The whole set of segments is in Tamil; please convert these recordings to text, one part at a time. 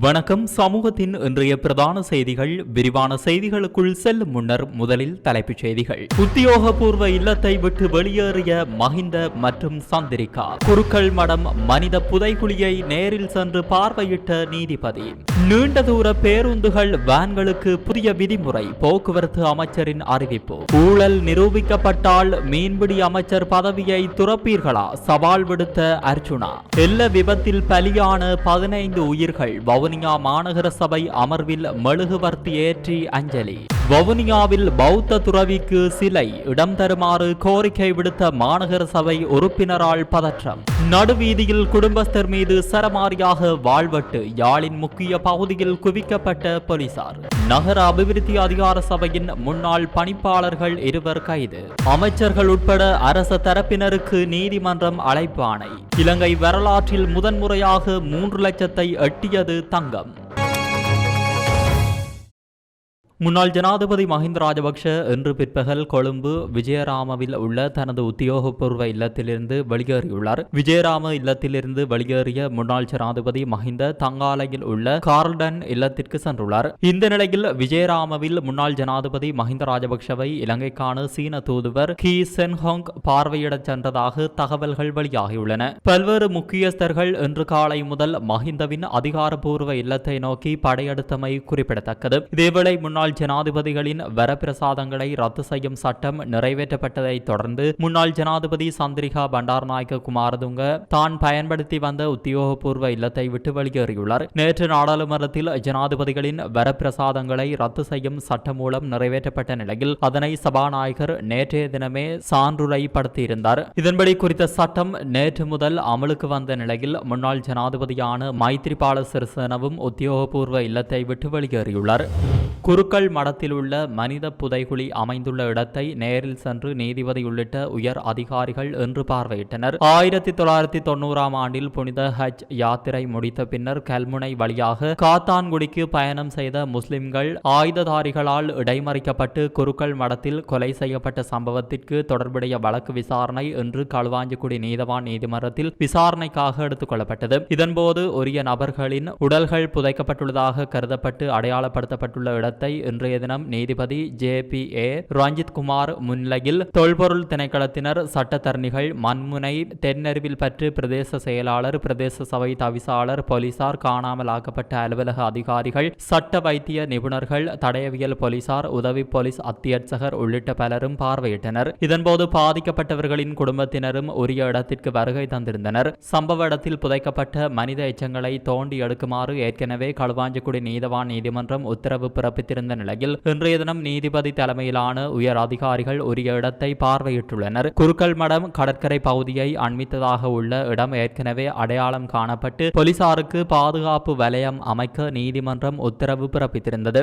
வணக்கம். சமூகத்தின் இன்றைய பிரதான செய்திகள். விரிவான செய்திகளுக்குள் செல்லும் முன்னர் முதலில் தலைப்புச் செய்திகள். உத்தியோகபூர்வ இல்லத்தை விட்டு வெளியேறிய மஹிந்த மற்றும் சந்திரிகா. குருக்கள் மடம் மனித புதைகுழியை நேரில் சென்று பார்வையிட்ட நீதிபதி. நீண்ட தூர பேருந்துகள் வேன்களுக்கு புதிய விதிமுறை போக்குவரத்து அமைச்சரின் அறிவிப்பு. ஊழல் நிரூபிக்கப்பட்டால் மீன்பிடி அமைச்சர் பதவியை துறப்பீர்களா? சவால் விடுத்த அர்ஜுனா. எல்ல விபத்தில் பலியான பதினைந்து உயிர்கள் வவுனியா மாநகர சபை அமர்வில் மெழுகுவர்த்தி ஏற்றி அஞ்சலி. வவுனியாவில் பௌத்த துறவிக்கு சிலை இடம் தருமாறு கோரிக்கை விடுத்த மாநகர சபை உறுப்பினரால் பதற்றம். நடுவீதியில் குடும்பஸ்தர் மீது சரமாரியாக வாழ்வட்டு யாழின் முக்கிய பகுதியில் குவிக்கப்பட்ட போலீசார். நகர அபிவிருத்தி அதிகார சபையின் முன்னாள் பணிப்பாளர்கள் இருவர் கைது. அமைச்சர்கள் உட்பட அரச தரப்பினருக்கு நீதிமன்றம் அழைப்பானை இலங்கை வரலாற்றில் முதன்முறையாக மூன்று லட்சத்தை எட்டியது தங்கம். முன்னாள் ஜனாதிபதி மஹிந்த ராஜபக்ஷ இன்று பிற்பகல் கொழும்பு விஜயராமவில் உள்ள தனது உத்தியோகபூர்வ இல்லத்திலிருந்து வெளியேறியுள்ளார். விஜயராம இல்லத்திலிருந்து வெளியேறிய முன்னாள் ஜனாதிபதி மஹிந்த தங்காலையில் உள்ள கார்ல்டன் இல்லத்திற்கு சென்றுள்ளார். இந்த நிலையில் விஜயராமவில் முன்னாள் ஜனாதிபதி மஹிந்த ராஜபக்ஷவை இலங்கைக்கான சீன தூதுவர் கி சென்ஹாங் பார்வையிடச் சென்றதாக தகவல்கள் வெளியாகியுள்ளன. பல்வேறு முக்கியஸ்தர்கள் இன்று காலை முதல் மஹிந்தவின் அதிகாரப்பூர்வ இல்லத்தை நோக்கி படையெடுத்தமை குறிப்பிடத்தக்கது. இதேவேளை முன்னாள் முன்னாள் ஜனாதிபதிகளின் வரப்பிரசாதங்களை ரத்து செய்யும் சட்டம் நிறைவேற்றப்பட்டதை தொடர்ந்து முன்னாள் ஜனாதிபதி சந்திரிகா பண்டாரநாயக்க குமாரதுங்க தான் பயன்படுத்தி வந்த உத்தியோகபூர்வ இல்லத்தை விட்டு வெளியேறியுள்ளார். நேற்று நாடாளுமன்றத்தில் ஜனாதிபதிகளின் வரப்பிரசாதங்களை ரத்து செய்யும் சட்டம் மூலம் நிறைவேற்றப்பட்ட நிலையில் அதனை சபாநாயகர் நேற்றைய தினமே சான்றுரைப்படுத்தியிருந்தார். இதன்படி குறித்த சட்டம் நேற்று முதல் அமலுக்கு வந்த நிலையில் முன்னாள் ஜனாதிபதியான மைத்ரிபால சிறிசேனவும் உத்தியோகபூர்வ இல்லத்தை விட்டு வெளியேறியுள்ளார். குருக்கள் மடத்தில் உள்ள மனித புதைகுழி அமைந்துள்ள இடத்தை நேரில் சென்று நீதிபதி உள்ளிட்ட உயர் அதிகாரிகள் இன்று பார்வையிட்டனர். ஆயிரத்தி தொள்ளாயிரத்தி தொண்ணூறாம் ஆண்டில் புனித ஹஜ் யாத்திரை முடித்த பின்னர் கல்முனை வழியாக காத்தான்குடிக்கு பயணம் செய்த முஸ்லிம்கள் ஆயுததாரிகளால் இடைமறிக்கப்பட்டு குருக்கள் மடத்தில் கொலை செய்யப்பட்ட சம்பவத்திற்கு தொடர்புடைய வழக்கு விசாரணை இன்று களுவாஞ்சிக்குடி நீதவான் நீதிமன்றத்தில் விசாரணைக்காக எடுத்துக் கொள்ளப்பட்டது. இதன்போது உரிய நபர்களின் உடல்கள் புதைக்கப்பட்டுள்ளதாக கருதப்பட்டு அடையாளப்படுத்தப்பட்டுள்ள இடத்தை இன்றைய தினம் நீதிபதி J P A Ranjith Kumar முன்னிலையில் தொல்பொருள் திணைக்களத்தினர் சட்டத்தரணிகள் மண்முனை தென்னறிவில் பற்று பிரதேச செயலாளர் பிரதேச சபை தவிசாளர் போலீசார் காணாமல் ஆக்கப்பட்ட அலுவலக அதிகாரிகள் சட்ட வைத்திய நிபுணர்கள் தடயவியல் போலீசார் உதவி போலீஸ் அத்தியட்சகர் உள்ளிட்ட பலரும் பார்வையிட்டனர். இதன்போது பாதிக்கப்பட்டவர்களின் குடும்பத்தினரும் உரிய இடத்திற்கு வருகை தந்திருந்தனர். சம்பவ இடத்தில் புதைக்கப்பட்ட மனித எச்சங்களை தோண்டி எடுக்குமாறு ஏற்கனவே களுவாஞ்சிக்குடி நீதவான் நீதிமன்றம் உத்தரவு பிறப்பித்திருந்த நிலையில் இன்றைய தினம் நீதிபதி தலைமையிலான உயர் அதிகாரிகள் உரிய இடத்தை பார்வையிட்டுள்ளனர். குருக்கள் மடம் கடற்கரை பகுதியை அண்மித்ததாக உள்ள இடம் ஏற்கனவே அடையாளம் காணப்பட்டு போலீசாருக்கு பாதுகாப்பு வலயம் அமைக்க நீதிமன்றம் உத்தரவு பிறப்பித்திருந்தது.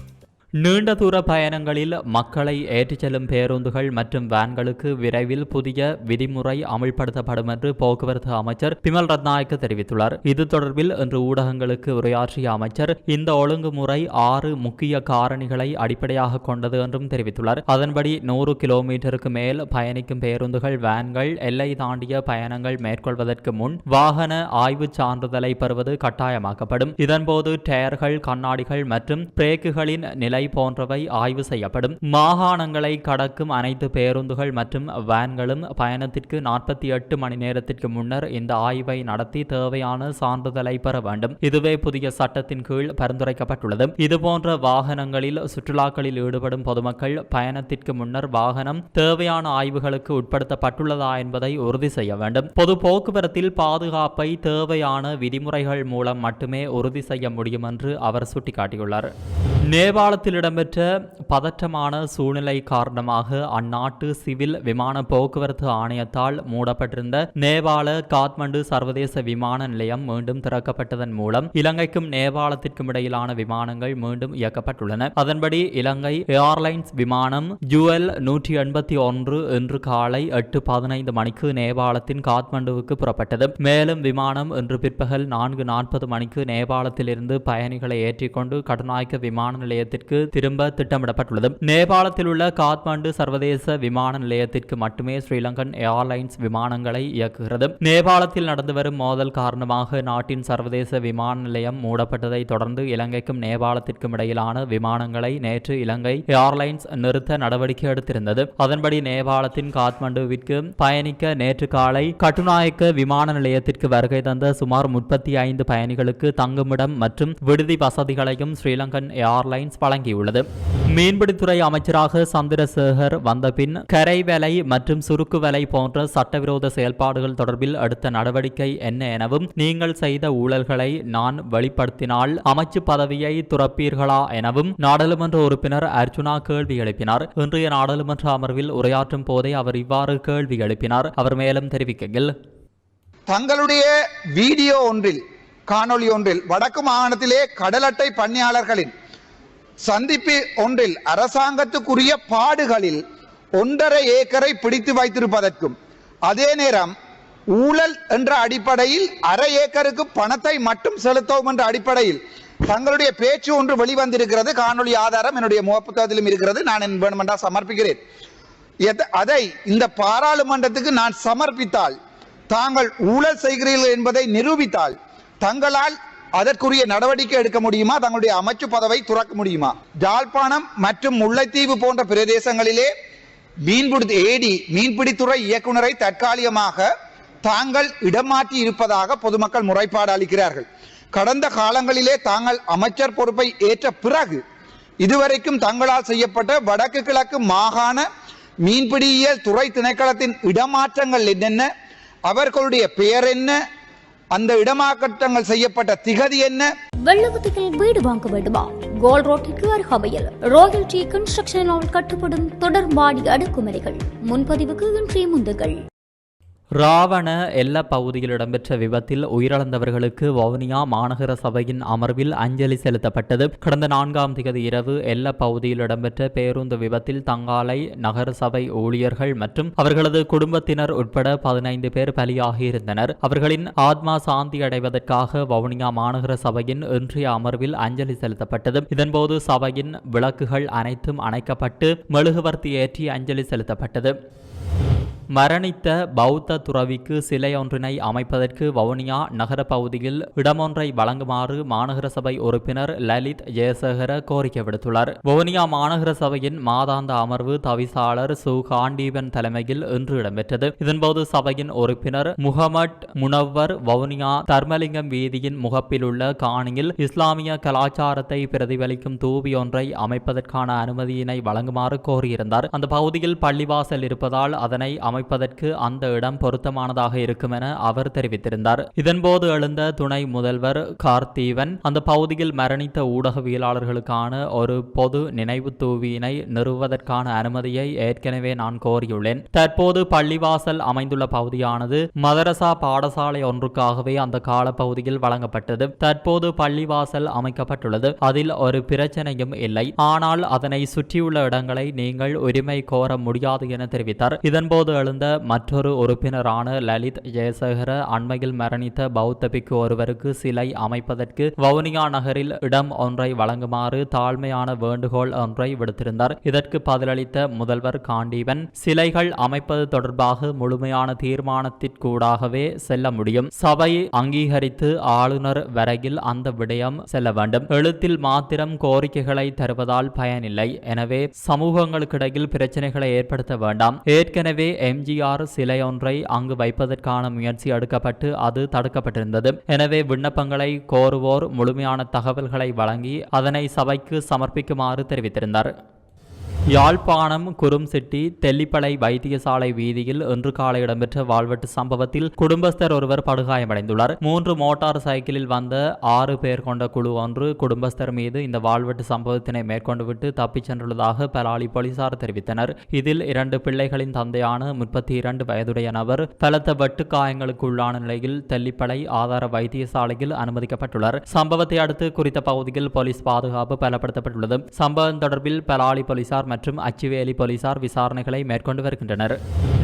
நீண்ட தூர பயணங்களில் மக்களை ஏற்றிச் செல்லும் பேருந்துகள் மற்றும் வேன்களுக்கு விரைவில் புதிய விதிமுறை அமல்படுத்தப்படும் என்று போக்குவரத்து அமைச்சர் பிமல் ரத்நாயக்க தெரிவித்துள்ளார். இது தொடர்பில் இன்று ஊடகங்களுக்கு உரையாற்றிய அமைச்சர் இந்த ஒழுங்குமுறை ஆறு முக்கிய காரணிகளை அடிப்படையாக கொண்டது என்றும் தெரிவித்துள்ளார். அதன்படி நூறு கிலோமீட்டருக்கு மேல் பயணிக்கும் பேருந்துகள் வேன்கள் எல்லை தாண்டிய பயணங்கள் மேற்கொள்வதற்கு முன் வாகன ஆய்வு சான்றிதழை பெறுவது கட்டாயமாக்கப்படும். இதன்போது டயர்கள் கண்ணாடிகள் மற்றும் பிரேக்குகளின் நிலை நிலை போன்றவை ஆய்வு செய்யப்படும். மாகாணங்களை கடக்கும் அனைத்து பேருந்துகள் மற்றும் வேன்களும் பயணத்திற்கு நாற்பத்தி எட்டு மணி நேரத்திற்கு முன்னர் இந்த ஆய்வை நடத்தி தேவையான சான்றிதழை பெற வேண்டும். இதுவே புதிய சட்டத்தின் கீழ் பரிந்துரைக்கப்பட்டுள்ளது. இதுபோன்ற வாகனங்களில் சுற்றுலாக்களில் ஈடுபடும் பொதுமக்கள் பயணத்திற்கு முன்னர் வாகனம் தேவையான ஆய்வுகளுக்கு உட்படுத்தப்பட்டுள்ளதா என்பதை உறுதி செய்ய வேண்டும். பொது போக்குவரத்தில் பாதுகாப்பை தேவையான விதிமுறைகள் மூலம் மட்டுமே உறுதி செய்ய முடியும் என்று அவர் சுட்டிக்காட்டியுள்ளார். நேபாளத்தில் இடம்பெற்ற பதற்றமான சூழ்நிலை காரணமாக அந்நாட்டு சிவில் விமான போக்குவரத்து ஆணையத்தால் மூடப்பட்டிருந்த நேபாள காத்மண்டு சர்வதேச விமான நிலையம் மீண்டும் திறக்கப்பட்டதன் மூலம் இலங்கைக்கும் நேபாளத்திற்கும் இடையிலான விமானங்கள் மீண்டும் இயக்கப்பட்டுள்ளன. அதன்படி இலங்கை ஏர்லைன்ஸ் விமானம் ஜுவல் நூற்றி எண்பத்தி ஒன்று இன்று காலை எட்டு பதினைந்து மணிக்கு நேபாளத்தின் காத்மண்டுவுக்கு புறப்பட்டது. மேலும் விமானம் இன்று பிற்பகல் நான்கு நாற்பது மணிக்கு நேபாளத்திலிருந்து பயணிகளை ஏற்றிக்கொண்டு கடநாயக்க விமான விமான நிலையத்திற்கு திரும்ப திட்டமிடப்பட்டுள்ளது. நேபாளத்தில் உள்ள காத்மாண்டு சர்வதேச விமான நிலையத்திற்கு மட்டுமே ஸ்ரீலங்கன் ஏர்லைன்ஸ் விமானங்களை இயக்குகிறது. நேபாளத்தில் நடந்து வரும் மோதல் காரணமாக நாட்டின் சர்வதேச விமான நிலையம் மூடப்பட்டதை தொடர்ந்து இலங்கைக்கும் நேபாளத்திற்கும் இடையிலான விமானங்களை நேற்று இலங்கை ஏர்லைன்ஸ் நிறுத்த நடவடிக்கை எடுத்திருந்தது. அதன்படி நேபாளத்தின் காத்மாண்டுவிற்கு பயணிக்க நேற்று காலை கட்டுநாயக்க விமான நிலையத்திற்கு வருகை தந்த சுமார் முப்பத்தி ஐந்து பயணிகளுக்கு தங்குமிடம் மற்றும் விடுதி வசதிகளையும் ஸ்ரீலங்கன் ஏர் ஏர்லைன்ஸ் வழங்கியுள்ளது. மீன்பிடித்துறை அமைச்சராக சந்திரசேகர் வந்தபின் கரை வேலை மற்றும் சுருக்கு வேலை போன்ற சட்டவிரோத செயல்பாடுகள் தொடர்பில் அடுத்த நடவடிக்கை என்ன எனவும் நீங்கள் செய்த ஊழல்களை நான் வெளிப்படுத்தினால் அமைச்சு பதவியை துறப்பீர்களா எனவும் நாடாளுமன்ற உறுப்பினர் அர்ஜுனா கேள்வி எழுப்பினார். இன்றைய நாடாளுமன்ற அமர்வில் உரையாற்றும் போதே அவர் இவ்வாறு கேள்வி எழுப்பினார். அவர் மேலும் தெரிவிக்கையில் தங்களுடைய வீடியோ ஒன்றில் காணொளி ஒன்றில் வடக்கு மாகாணத்திலே கடலட்டை பணியாளர்களின் சந்திப்பு ஒன்றில் அரசாங்கத்துக்குரிய பாடுகளில் ஒன்றரை ஏக்கரை பிடித்து வைத்திருப்பதற்கும் அதே நேரம் ஊழல் என்ற அடிப்படையில் அரை ஏக்கருக்கு பணத்தை மட்டும் செலுத்தவும் என்ற அடிப்படையில் தங்களுடைய பேச்சு ஒன்று வெளிவந்திருக்கிறது. காணொளி ஆதாரம் என்னுடைய முகப்புத்தகத்திலும் இருக்கிறது. நான் என் வேணுமென்றா சமர்ப்பிக்கிறேன். அதை இந்த பாராளுமன்றத்துக்கு நான் சமர்ப்பித்தால் தாங்கள் ஊழல் செய்கிறீர்கள் என்பதை நிரூபித்தால் தங்களால் அதற்குரிய நடவடிக்கை எடுக்க முடியுமா? தங்களுடைய அமைச்சு பதவை துறக்க முடியுமா? ஜாழ்ப்பாணம் மற்றும் முல்லைத்தீவு போன்ற பிரதேசங்களிலே மீன்பிடி ஏடி மீன்பிடித்துறை இயக்குனரை தற்காலிகமாக தாங்கள் இடமாற்றி இருப்பதாக பொதுமக்கள் முறைப்பாடு அளிக்கிறார்கள். கடந்த காலங்களிலே தாங்கள் அமைச்சர் பொறுப்பை ஏற்ற பிறகு இதுவரைக்கும் தங்களால் செய்யப்பட்ட வடக்கு கிழக்கு மாகாண மீன்பிடியியல் துறை திணைக்களத்தின் இடமாற்றங்கள் என்னென்ன? அவர்களுடைய பெயர் என்ன? அந்த இடமாற்றங்கள் செய்யப்பட்ட திகதி என்ன? வெள்ளவத்தியில் வீடு வாங்க வேண்டுமா? கோல் ரோட்டிற்கு அருகாமையில் ராயல் டி கன்ஸ்ட்ரக்ஷனால் தொடர் தொடர்பாடி அடுக்குமுறைகள் முன்பதிவுக்கு இன்றைய முந்துகள். ராவண எல்ல பகுதியில் இடம்பெற்ற விபத்தில் உயிரிழந்தவர்களுக்கு வவுனியா மாநகர சபையின் அமர்வில் அஞ்சலி செலுத்தப்பட்டது. கடந்த நான்காம் திகதி இரவு எல்ல பகுதியில் இடம்பெற்ற பேருந்து விபத்தில் தங்காலை நகர சபை ஊழியர்கள் மற்றும் அவர்களது குடும்பத்தினர் உட்பட பதினைந்து பேர் பலியாகியிருந்தனர். அவர்களின் ஆத்மா சாந்தி அடைவதற்காக வவுனியா மாநகர சபையின் இன்றைய அமர்வில் அஞ்சலி செலுத்தப்பட்டது. இதன்போது சபையின் விளக்குகள் அனைத்தும் அணைக்கப்பட்டு மெழுகுவர்த்தி ஏற்றி அஞ்சலி செலுத்தப்பட்டது. மரணித்த பௌத்த துறவிக்கு சிலை ஒன்றினை அமைப்பதற்கு வவுனியா நகர பகுதியில் இடமொன்றை வழங்குமாறு மாநகர சபை உறுப்பினர் லலித் ஜெயசேகர கோரிக்கை விடுத்துள்ளார். வவுனியா மாநகர சபையின் மாதாந்த அமர்வு தவிசாளர் சு. காண்டீபன் தலைமையில் இன்று இடம்பெற்றது. இதன்போது சபையின் உறுப்பினர் முகமட் முனவர் வவுனியா தர்மலிங்கம் வீதியின் முகப்பில் உள்ள காணியில் இஸ்லாமிய கலாச்சாரத்தை பிரதிபலிக்கும் தூவி ஒன்றை அமைப்பதற்கான அனுமதியினை வழங்குமாறு கோரியிருந்தார். அந்த பகுதியில் பள்ளிவாசல் இருப்பதால் அதனை அமை அமைப்பதற்கு அந்த இடம் பொருத்தமானதாக இருக்கும் என அவர் தெரிவித்திருந்தார். இதன்போது எழுந்த துணை முதல்வர் கார்த்தீவன் அந்த பகுதியில் மரணித்த ஊடகவியலாளர்களுக்கான ஒரு பொது நினைவு தூவியினை நிறுவுவதற்கான அனுமதியை ஏற்கனவே நான் கோரியுள்ளேன். தற்போது பள்ளிவாசல் அமைந்துள்ள பகுதியானது மதரசா பாடசாலை ஒன்றுக்காகவே அந்த கால பகுதியில் வழங்கப்பட்டது. தற்போது பள்ளிவாசல் அமைக்கப்பட்டுள்ளது. அதில் ஒரு பிரச்சனையும் இல்லை. ஆனால் அதனை சுற்றியுள்ள இடங்களை நீங்கள் உரிமை கோர முடியாது என தெரிவித்தார். இதன்போது எழுந்த மற்றொரு உறுப்பினரான லலித் ஜெயசேகர அண்மையில் மரணித்த பௌத்த பிக்கு ஒருவருக்கு சிலை அமைப்பதற்கு வவுனியா நகரில் இடம் ஒன்றை வழங்குமாறு தாழ்மையான வேண்டுகோள் ஒன்றை விடுத்திருந்தார். இதற்கு பதிலளித்த முதல்வர் காண்டீவன் சிலைகள் அமைப்பது தொடர்பாக முழுமையான தீர்மானத்திற்கூடாகவே செல்ல முடியும். சபை அங்கீகரித்து ஆளுநர் வரையில் அந்த விடயம் செல்ல வேண்டும். எழுத்தில் மாத்திரம் கோரிக்கைகளை தருவதால் பயனில்லை. எனவே சமூகங்களுக்கிடையில் பிரச்சனைகளை ஏற்படுத்த வேண்டாம். ஏற்கனவே எம்ஜிஆர் சிலை ஒன்றை அங்கு வைப்பதற்கான முயற்சி எடுக்கப்பட்டு அது தடுக்கப்பட்டிருந்தது. எனவே விண்ணப்பங்களை கோருவோர் முழுமையான தகவல்களை வழங்கி அதனை சபைக்கு சமர்ப்பிக்குமாறு தெரிவித்திருந்தார். யாழ்ப்பாணம் குறும்செட்டி தெல்லிப்பளை வைத்தியசாலை வீதியில் இன்று காலை இடம்பெற்ற வாழ்வெட்டு சம்பவத்தில் குடும்பஸ்தர் ஒருவர் படுகாயமடைந்துள்ளார். மூன்று மோட்டார் சைக்கிளில் வந்த ஆறு பேர் கொண்ட குழு ஒன்று குடும்பஸ்தர் மீது இந்த வாழ்வெட்டு சம்பவத்தினை மேற்கொண்டுவிட்டு தப்பிச் சென்றுள்ளதாக பலாலி போலீசார் தெரிவித்தனர். இதில் இரண்டு பிள்ளைகளின் தந்தையான முப்பத்தி இரண்டு வயதுடைய நபர் பலத்த வெட்டு காயங்களுக்கு உள்ளான நிலையில் தெல்லிப்பளை ஆதார வைத்தியசாலையில் அனுமதிக்கப்பட்டுள்ளார். சம்பவத்தை அடுத்து குறித்த பகுதியில் போலீஸ் பாதுகாப்பு பலப்படுத்தப்பட்டுள்ளது. சம்பவம் தொடர்பில் பலாலி போலீசார் மற்றும் அச்சுவேலி போலீசார் விசாரணைகளை மேற்கொண்டு வருகின்றனர்.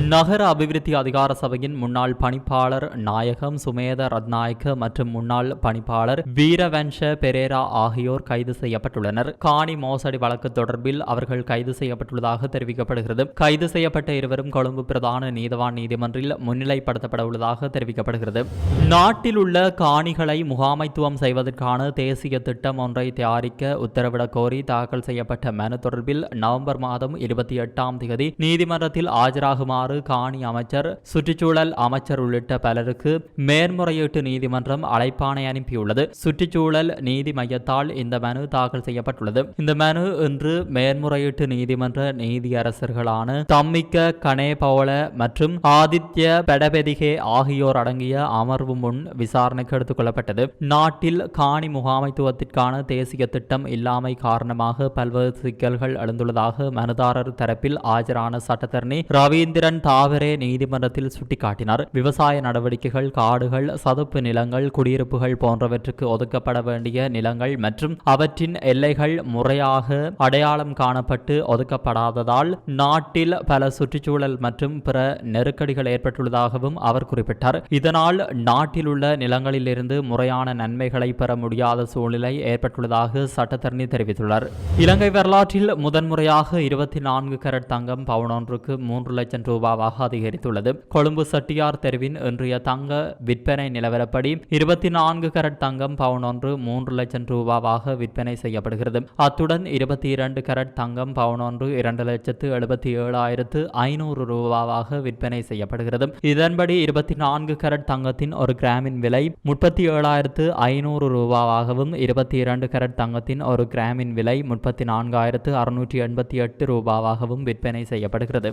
நகர அபிவிருத்தி அதிகார சபையின் முன்னாள் பணிப்பாளர் நாயகம் சுமேத ரத்நாயக்க மற்றும் முன்னாள் பணிப்பாளர் வீரவன்ஷ பெரேரா ஆகியோர் கைது செய்யப்பட்டுள்ளனர். காணி மோசடி வழக்கு தொடர்பில் அவர்கள் கைது செய்யப்பட்டுள்ளதாக தெரிவிக்கப்படுகிறது. கைது செய்யப்பட்ட இருவரும் கொழும்பு பிரதான நீதவான் நீதிமன்றில் முன்னிலைப்படுத்தப்பட உள்ளதாக தெரிவிக்கப்படுகிறது. நாட்டில் உள்ள காணிகளை முகாமைத்துவம் செய்வதற்கான தேசிய திட்டம் ஒன்றை தயாரிக்க உத்தரவிடக் கோரி தாக்கல் செய்யப்பட்ட மனு தொடர்பில் நவ நவம்பர் மாதம் இருபத்தி எட்டாம் தேதி நீதிமன்றத்தில் ஆஜராகுமாறு காணி அமைச்சர் சுற்றுச்சூழல் அமைச்சர் உள்ளிட்ட பலருக்கு மேன்முறையீட்டு நீதிமன்றம் அழைப்பாணை அனுப்பியுள்ளது. சுற்றுச்சூழல் நீதி மையத்தால் இந்த மனு தாக்கல் செய்யப்பட்டுள்ளது. இந்த மனு இன்று மேன்முறையீட்டு நீதிமன்ற நீதியரசர்களான தம்மிக்க கனேபவல மற்றும் ஆதித்ய பெடபெதிகே ஆகியோர் அடங்கிய அமர்வு முன் விசாரணைக்கு எடுத்துக் கொள்ளப்பட்டது. நாட்டில் காணி முகாமைத்துவத்திற்கான தேசிய திட்டம் இல்லாமை காரணமாக பல்வேறு சிக்கல்கள் எழுந்துள்ளதாக மனுதாரர் தரப்பில் ஆஜரான சட்டத்தரணி ரவீந்திரன் தாவரே நீதிமன்றத்தில் சுட்டிக்காட்டினார். விவசாய நடவடிக்கைகள் காடுகள் சதுப்பு நிலங்கள் குடியிருப்புகள் போன்றவற்றுக்கு ஒதுக்கப்பட வேண்டிய நிலங்கள் மற்றும் அவற்றின் எல்லைகள் முறையாக அடையாளம் காணப்பட்டு ஒதுக்கப்படாததால் நாட்டில் பல சுற்றுச்சூழல் மற்றும் பிற நெருக்கடிகள் ஏற்பட்டுள்ளதாகவும் அவர் குறிப்பிட்டார். இதனால் நாட்டில் உள்ள நிலங்களிலிருந்து முறையான நன்மைகளை பெற முடியாத சூழ்நிலை ஏற்பட்டுள்ளதாக சட்டத்தரணி தெரிவித்துள்ளார். இலங்கை வரலாற்றில் முதன்முறையாக இருபத்தி நான்கு கரட் தங்கம் பவுனொன்றுக்கு மூன்று லட்சம் ரூபாவாக அதிகரித்துள்ளது. கொழும்பு செட்டியார் தெருவின் இன்றைய தங்க விற்பனை நிலவரப்படி இருபத்தி நான்கு கரட் தங்கம் பவுனொன்று மூன்று லட்சம் ரூபாவாக விற்பனை செய்யப்படுகிறது. அத்துடன் இருபத்தி இரண்டு கரட் தங்கம் பவுனொன்று இரண்டு லட்சத்து எழுபத்தி ஏழாயிரத்து ஐநூறு ரூபாவாக விற்பனை செய்யப்படுகிறது. இதன்படி இருபத்தி நான்கு கரட் தங்கத்தின் ஒரு கிராமின் விலை முப்பத்தி ஏழாயிரத்து ஐநூறு ரூபாவாகவும் இருபத்தி இரண்டு கரட் தங்கத்தின் ஒரு கிராமின் விலை முப்பத்தி நான்காயிரத்து அறுநூற்றி எண்பத்தி இருபத்தி எட்டு ரூபாவாகவும் விற்பனை செய்யப்படுகிறது.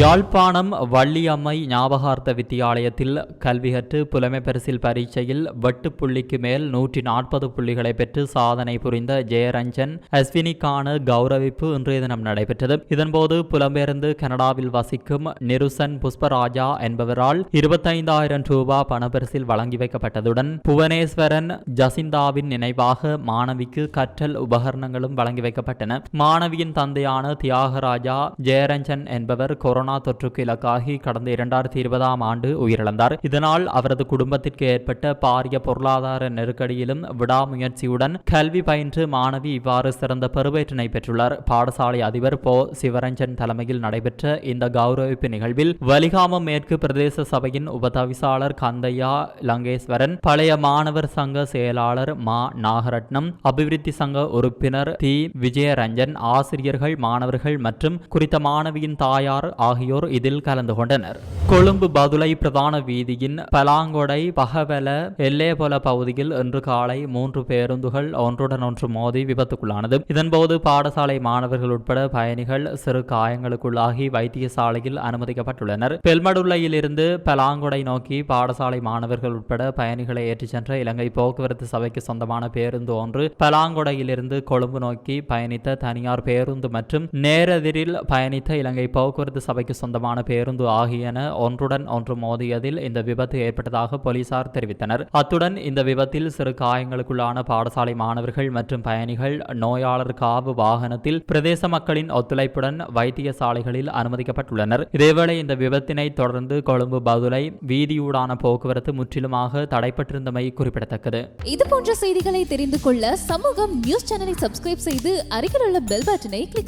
யாழ்ப்பாணம் வள்ளியம்மை ஞாபகார்த்த வித்தியாலயத்தில் கல்வி கற்று புலமை பரிசில் பரீட்சையில் வெட்டு புள்ளிக்கு மேல் நூற்றி நாற்பது புள்ளிகளை பெற்று சாதனை புரிந்த ஜெயரஞ்சன் அஸ்வினிக்கான கௌரவிப்பு இன்றைய தினம் நடைபெற்றது. இதன்போது புலம்பெயர்ந்து கனடாவில் வசிக்கும் நெருசன் புஷ்பராஜா என்பவரால் இருபத்தைந்தாயிரம் ரூபாய் பணப்பரிசில் வழங்கி வைக்கப்பட்டதுடன் புவனேஸ்வரன் ஜசிந்தாவின் நினைவாக மாணவிக்கு கற்றல் உபகரணங்களும் வழங்கி வைக்கப்பட்டன. மாணவியின் தந்தையான தியாகராஜா ஜெயரஞ்சன் என்பவர் கொரோனா தொற்றுக்கு இலக்காகி கடந்த இரண்டாயிரத்தி இருபதாம் ஆண்டு உயிரிழந்தார். இதனால் அவரது குடும்பத்திற்கு ஏற்பட்ட பாரிய பொருளாதார நெருக்கடியிலும் விடாமுயற்சியுடன் கல்வி பயின்று மாணவி இவ்வாறு சிறந்த பெறுபேற்றினை பெற்றுள்ளார். பாடசாலை அதிபர் போ. சிவரஞ்சன் தலைமையில் நடைபெற்ற இந்த கௌரவிப்பு நிகழ்வில் வலிகாமம் மேற்கு பிரதேச சபையின் உபதவிசாளர் கந்தையா லங்கேஸ்வரன் பழைய மாணவர் சங்க செயலாளர் மா. நாகரட்னம் அபிவிருத்தி சங்க உறுப்பினர் தி விஜயரஞ்சன் ஆசிரியர்கள் மாணவர்கள் மற்றும் குறித்த மாணவியின் தாயார் ஆகியோர் இதில் கலந்து கொண்டனர். கொழும்பு பதுளை பிரதான வீதியின் பலாங்கொடை பகவல எல்லேபொல பகுதியில் இன்று காலை மூன்று பேருந்துகள் ஒன்றுடன் ஒன்று மோதி விபத்துக்குள்ளானது. இதன்போது பாடசாலை மாணவர்கள் உட்பட பயணிகள் சிறு காயங்களுக்குள்ளாகி வைத்தியசாலையில் அனுமதிக்கப்பட்டுள்ளனர். பெல்மடுள்ளையிலிருந்து பலாங்கொடை நோக்கி பாடசாலை மாணவர்கள் உட்பட பயணிகளை ஏற்றிச் சென்ற இலங்கை போக்குவரத்து சபைக்கு சொந்தமான பேருந்து ஒன்று பலாங்கொடையிலிருந்து கொழும்பு நோக்கி பயணித்த தனியார் பேருந்து மற்றும் நேரெதிரில் பயணித்த இலங்கை போக்குவரத்து சபைக்கு சொந்தமான பேருந்து ஆகியன ஒன்றுடன் ஒன்று மோதியதில் இந்த விபத்து ஏற்பட்டதாக போலீசார் தெரிவித்தனர். அத்துடன் இந்த விபத்தில் சிறு காயங்களுக்குள்ளான பாடசாலை மாணவர்கள் மற்றும் பயணிகள் நோயாளர் காவு வாகனத்தில் பிரதேச மக்களின் ஒத்துழைப்புடன் வைத்தியசாலைகளில் அனுமதிக்கப்பட்டுள்ளனர். இதேவேளை இந்த விபத்தினை தொடர்ந்து கொழும்பு பதுளை வீதியூடான போக்குவரத்து முற்றிலுமாக தடைப்பட்டிருந்தமை குறிப்பிடத்தக்கது. இது போன்ற செய்திகளை தெரிந்து கொள்ள சமூகம் நியூஸ் சேனலை சப்ஸ்கிரைப் செய்து அருகில் உள்ள பெல் பட்டனை